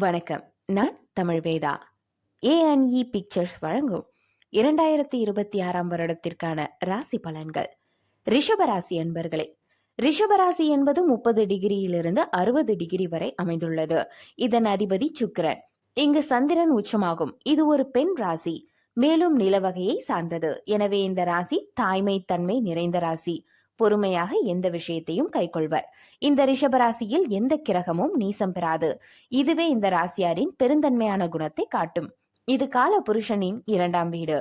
வணக்கம். நான் Tamil Veda. A N E pictures வழங்கும் இரண்டாயிரத்தி இருபத்தி ஆறாம் வருடத்திற்கான ராசி பலன்கள். ரிஷபராசி ராசி ரிஷபராசி என்பது முப்பது டிகிரியிலிருந்து அறுபது டிகிரி வரை அமைந்துள்ளது. இதன் அதிபதி சுக்கிரன். இங்கு சந்திரன் உச்சமாகும். இது ஒரு பெண் ராசி மேலும் நிலவகையை சார்ந்தது. எனவே இந்த ராசி தாய்மை தன்மை நிறைந்த ராசி. பொறுமையாக எந்த விஷயத்தையும் கைக்கொள்வர். இந்த ரிஷபராசியில் எந்த கிரகமும் நீசம் பெறாது. இதுவே இந்த ராசியாரின் பெருந்தன்மையான குணத்தை காட்டும். இது கால புருஷனின் இரண்டாம் வீடு.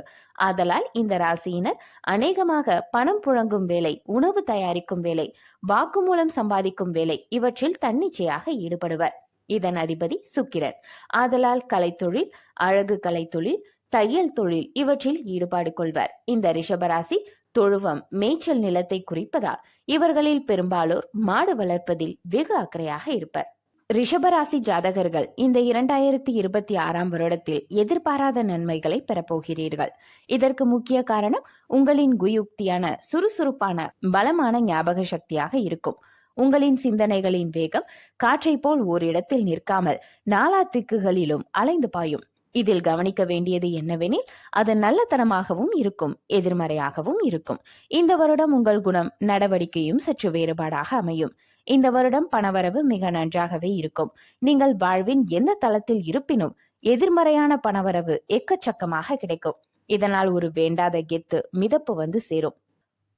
ஆதலால் இந்த ராசியினர் அநேகமாக பணம் புழங்கும் வேலை உணவு தயாரிக்கும் வேலை வாக்குமூலம் சம்பாதிக்கும் வேலை இவற்றில் தன்னிச்சையாக ஈடுபடுவர். இதன் அதிபதி சுக்கிரன். ஆதலால் கலைத்தொழில் அழகு கலைத்தொழில் தையல் தொழில் இவற்றில் ஈடுபாடு கொள்வர். இந்த ரிஷபராசி தொழுவம் மேய்ச்சல் நிலத்தை குறிப்பதால் இவர்களில் பெரும்பாலோர் மாடு வளர்ப்பதில் வெகு அக்கறையாக இருப்பர். ரிஷபராசி ஜாதகர்கள் இந்த இரண்டாயிரத்தி இருபத்தி ஆறாம் வருடத்தில் எதிர்பாராத நன்மைகளை பெறப்போகிறீர்கள். இதற்கு முக்கிய காரணம் உங்களின் குயுக்தியான சுறுசுறுப்பான பலமான ஞாபக சக்தியாக இருக்கும். உங்களின் சிந்தனைகளின் வேகம் காற்றை போல் ஓரிடத்தில் நிற்காமல் நாலா திக்குகளிலும் அலைந்து பாயும். இதில் கவனிக்க வேண்டியது என்னவெனில் அது நல்லதனமாகவும் இருக்கும் எதிர்மறையாகவும் இருக்கும். இந்த வருடம் உங்கள் குணம் நடவடிக்கையும் சற்று வேறுபாடாக அமையும். இந்த வருடம் பணவரவு மிக நன்றாகவே இருக்கும். நீங்கள் வாழ்வின் எந்த தளத்தில் இருப்பினும் எதிர்மறையான பணவரவு எக்கச்சக்கமாக கிடைக்கும். இதனால் ஒரு வேண்டாத கெத்து மிதப்பு வந்து சேரும்.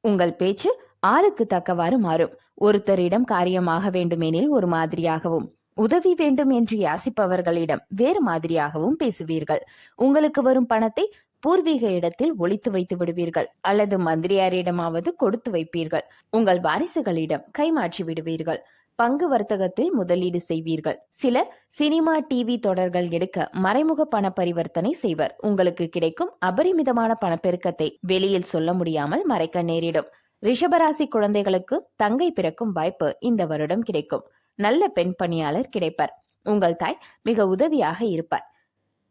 உங்கள் பேச்சு ஆளுக்கு தக்கவாறு மாறும். ஒருத்தரிடம் காரியமாக வேண்டுமெனில் ஒரு மாதிரியாகவும் உதவி வேண்டும் என்று யாசிப்பவர்களிடம் வேறு மாதிரியாகவும் பேசுவீர்கள். உங்களுக்கு வரும் பணத்தை பூர்வீக இடத்தில் ஒழித்து வைத்து விடுவீர்கள் அல்லது மந்திரியாரிடமாவது கொடுத்து வைப்பீர்கள். உங்கள் வாரிசுகளிடம் கைமாற்றி விடுவீர்கள். பங்கு வர்த்தகத்தில் முதலீடு செய்வீர்கள். சில சினிமா டிவி தொடர்கள் எடுக்க மறைமுக பண பரிவர்த்தனை செய்வர். உங்களுக்கு கிடைக்கும் அபரிமிதமான பணப்பெருக்கத்தை வெளியில் சொல்ல முடியாமல் மறைக்க நேரிடும். ரிஷபராசி குழந்தைகளுக்கு தங்கை பிறக்கும் வாய்ப்பு இந்த வருடம் கிடைக்கும். நல்ல பெண் பணியாளர் கிடைப்பர். உங்கள் தாய் மிக உதவியாக இருப்பார்.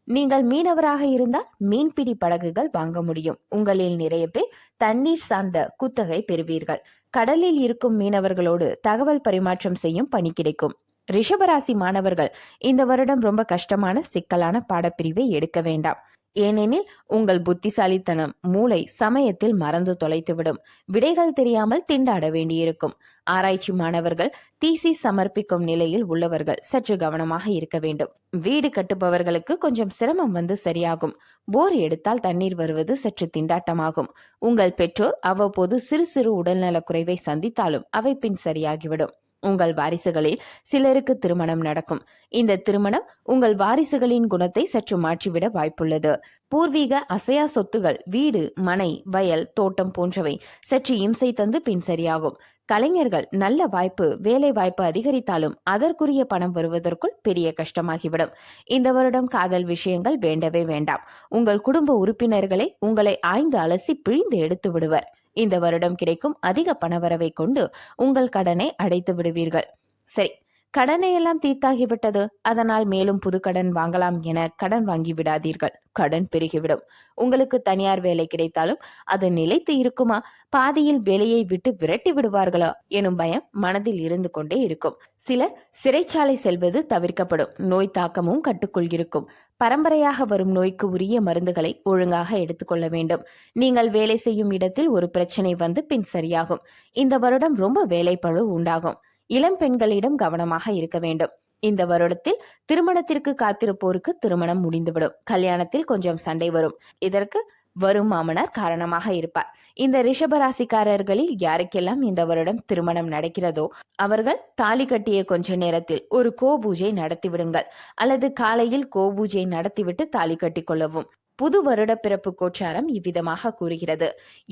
நீங்கள் மீனவராக இருந்தால் மீன்பிடி படகுகள் வாங்க முடியும். உங்களில் நிறைய பேர் தண்ணீர் சார்ந்த குத்தகை பெறுவீர்கள். கடலில் இருக்கும் மீனவர்களோடு தகவல் பரிமாற்றம் செய்யும் பணி கிடைக்கும். ரிஷபராசி மாணவர்கள் இந்த வருடம் ரொம்ப கஷ்டமான சிக்கலான பாடப்பிரிவை எடுக்க வேண்டாம். ஏனெனில் உங்கள் புத்திசாலித்தனம் மூளை சமயத்தில் மறந்து தொலைத்துவிடும். விடைகள் தெரியாமல் திண்டாட வேண்டியிருக்கும். ஆராய்ச்சி மாணவர்கள் தீசி சமர்ப்பிக்கும் நிலையில் உள்ளவர்கள் சற்று கவனமாக இருக்க வேண்டும். வீடு கட்டுபவர்களுக்கு கொஞ்சம் சிரமம் வந்து சரியாகும். போர் எடுத்தால் தண்ணீர் வருவது சற்று திண்டாட்டமாகும். உங்கள் பெற்றோர் அவ்வப்போது சிறு சிறு உடல்நலக் குறைவை சந்தித்தாலும் அவை பின் சரியாகிவிடும். உங்கள் வாரிசுகளில் சிலருக்கு திருமணம் நடக்கும். இந்த திருமணம் உங்கள் வாரிசுகளின் குணத்தை சற்று மாற்றிவிட வாய்ப்புள்ளது. பூர்வீக அசையா சொத்துகள் வீடு மனை வயல் தோட்டம் போன்றவை சற்று இம்சை தந்து பின் சரியாகும். கலைஞர்கள் நல்ல வாய்ப்பு வேலை வாய்ப்பு அதிகரித்தாலும் அதற்குரிய பணம் வருவதற்குள் பெரிய கஷ்டமாகிவிடும். இந்த வருடம் காதல் விஷயங்கள் வேண்டவே வேண்டாம். உங்கள் குடும்ப உறுப்பினர்களை உங்களை ஆய்ந்து அலசி பிழிந்து எடுத்து விடுவர். இந்த வருடம் கிடைக்கும் அதிக பணவரவை கொண்டு உங்கள் கடனை அடைத்து விடுவீர்கள் சரி கடனை எல்லாம் தீர்த்தாகிவிட்டது அதனால் மேலும் புது கடன் வாங்கலாம் என கடன் வாங்கி விடாதீர்கள். கடன் பெருகிவிடும். உங்களுக்கு தனியார் வேலை கிடைத்தாலும் அது நிலைத்து இருக்குமா? பாதியில் வேலையை விட்டு விரட்டி விடுவார்களோ? எனும் பயம் மனதில் இருந்து கொண்டே இருக்கும். சிலர் சிறைச்சாலை செல்வது தவிர்க்கப்படும். நோய் தாக்கமும் கட்டுக்குள் இருக்கும். பரம்பரையாக வரும் நோய்க்கு உரிய மருந்துகளை ஒழுங்காக எடுத்துக்கொள்ள வேண்டும். நீங்கள் வேலை செய்யும் இடத்தில் ஒரு பிரச்சனை வந்து பின் சரியாகும். இந்த வருடம் ரொம்ப வேலைப்பழு உண்டாகும். இளம் பெண்களிடம் கவனமாக இருக்க வேண்டும். இந்த வருடத்தில் திருமணத்திற்கு காத்திருப்போருக்கு திருமணம் முடிந்துவிடும். கல்யாணத்தில் கொஞ்சம் சண்டை வரும். இதற்கு வரும் மாமனார் காரணமாக இருப்பார். இந்த ரிஷபராசிக்காரர்களில் யாருக்கெல்லாம் இந்த வருடம் திருமணம் நடக்கிறதோ அவர்கள் தாலி கட்டிய கொஞ்ச நேரத்தில் ஒரு கோபூஜை நடத்திவிடுங்கள் அல்லது காலையில் கோபூஜை நடத்திவிட்டு தாலி கட்டி கொள்ளவும். புது வருட பிறப்பு கோச்சாரம் இவ்விதமாக கூறுகிறது.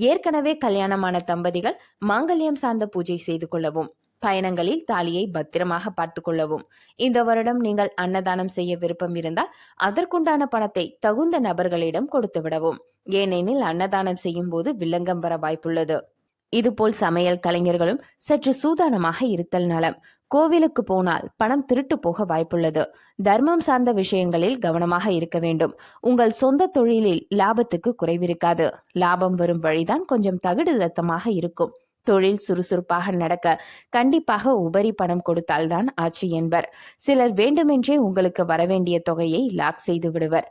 ஏற்கனவே கல்யாணமான தம்பதிகள் மாங்கல்யம் சார்ந்த பூஜை செய்து கொள்ளவும். பயணங்களில் தாலியை பத்திரமாக பார்த்து கொள்ளவும். இந்த வருடம் நீங்கள் அன்னதானம் செய்ய விருப்பம் இருந்தால் அதற்குண்டான பணத்தை தகுந்த நபர்களிடம் கொடுத்து விடவும். ஏனெனில் அன்னதானம் செய்யும் போது வில்லங்கம் வர வாய்ப்புள்ளது. இதுபோல் சமையல் கலைஞர்களும் சற்று சூதானமாக இருத்தல் நலம். கோவிலுக்கு போனால் பணம் திருட்டு போக வாய்ப்புள்ளது. தர்மம் சார்ந்த விஷயங்களில் கவனமாக இருக்க வேண்டும். உங்கள் சொந்த தொழிலில் லாபத்துக்கு குறைவிருக்காது. லாபம் வரும் வழிதான் கொஞ்சம் தகுடு தத்தமாக இருக்கும். தொழில் சுறுசுறுப்பாக நடக்க கண்டிப்பாக உபரி பணம் கொடுத்தால்தான் ஆச்சு என்பர். சிலர் வேண்டுமென்றே உங்களுக்கு வரவேண்டிய தொகையை லாக் செய்து விடுவர்.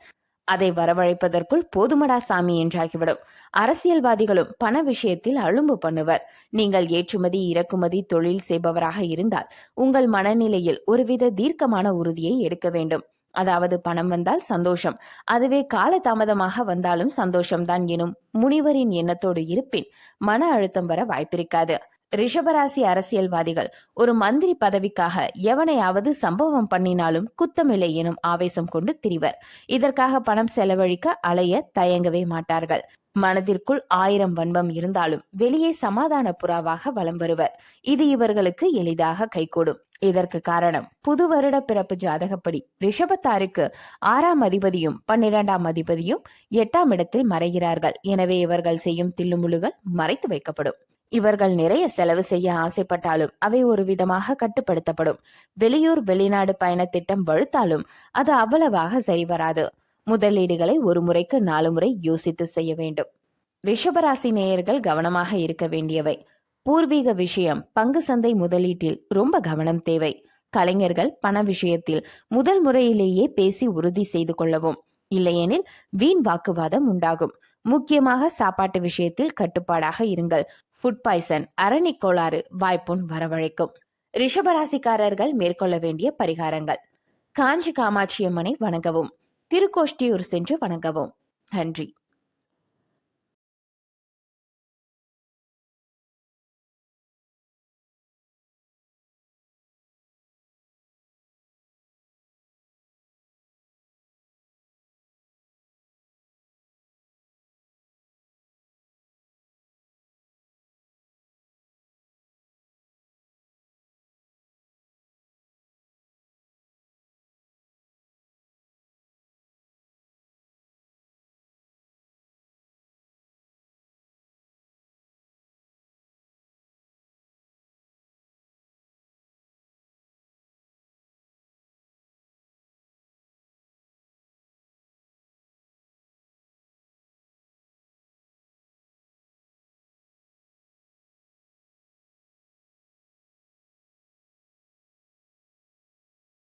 அதை வரவழைப்பதற்குள் போதுமடா சாமி என்றாகிவிடும். அரசியல்வாதிகளும் பண விஷயத்தில் அழும்பு பண்ணுவர். நீங்கள் ஏற்றுமதி இறக்குமதி தொழில் செய்பவராக இருந்தால் உங்கள் மனநிலையில் ஒருவித தீர்க்கமான உறுதியை எடுக்க வேண்டும். அதாவது பணம் வந்தால் சந்தோஷம். அதுவே காலதாமதமாக வந்தாலும் சந்தோஷம்தான் எனும் முனிவரின் எண்ணத்தோடு இருப்பின். மன அழுத்தம் வர வாய்ப்பிருக்காது. ரிஷபராசி அரசியல்வாதிகள் ஒரு மந்திரி பதவிக்காக எவனையாவது சம்பவம் பண்ணினாலும் குத்தமில்லை எனும் ஆவேசம் கொண்டு திரிவர். இதற்காக பணம் செலவழிக்க அலைய தயங்கவே மாட்டார்கள். மனதிற்குள் ஆயிரம் வன்பம் இருந்தாலும் வெளியே சமாதான புறாவாக வலம் வருவர். இது இவர்களுக்கு எளிதாக கைகூடும். இதற்கு காரணம் புது வருட பிறப்பு ஜாதகப்படி ரிஷபத்தாருக்கு ஆறாம் அதிபதியும் பன்னிரெண்டாம் அதிபதியும் எட்டாம் இடத்தில் மறைகிறார்கள். எனவே இவர்கள் செய்யும் தில்லுமுழுகள் மறைத்து வைக்கப்படும். இவர்கள் நிறைய செலவு செய்ய ஆசைப்பட்டாலும் அவை ஒரு விதமாக கட்டுப்படுத்தப்படும். வெளியூர் வெளிநாடு பயண திட்டம் வழுத்தாலும் அது அவ்வளவாக சரிவராது முதலீடுகளை ஒரு முறைக்கு நாலு முறை யோசித்து செய்ய வேண்டும். ரிஷபராசி நேயர்கள் கவனமாக இருக்க வேண்டியவை. பூர்வீக விஷயம் பங்கு சந்தை முதலீட்டில் ரொம்ப கவனம் தேவை. கலைஞர்கள் பண விஷயத்தில் முதல் முறையிலேயே பேசி உறுதி செய்து கொள்ளவும். இல்லையெனில் வீண் வாக்குவாதம் உண்டாகும். முக்கியமாக சாப்பாட்டு விஷயத்தில் கட்டுப்பாடாக இருங்கள். ஃபுட் பாய்சன் அரணி கோளாறு வாய்ப்புண் வரவழைக்கும். ரிஷபராசிக்காரர்கள் மேற்கொள்ள வேண்டிய பரிகாரங்கள். காஞ்சி காமாட்சி அம்மனை வணங்கவும். திருக்கோஷ்டியூர் சென்று வணங்கவும். நன்றி.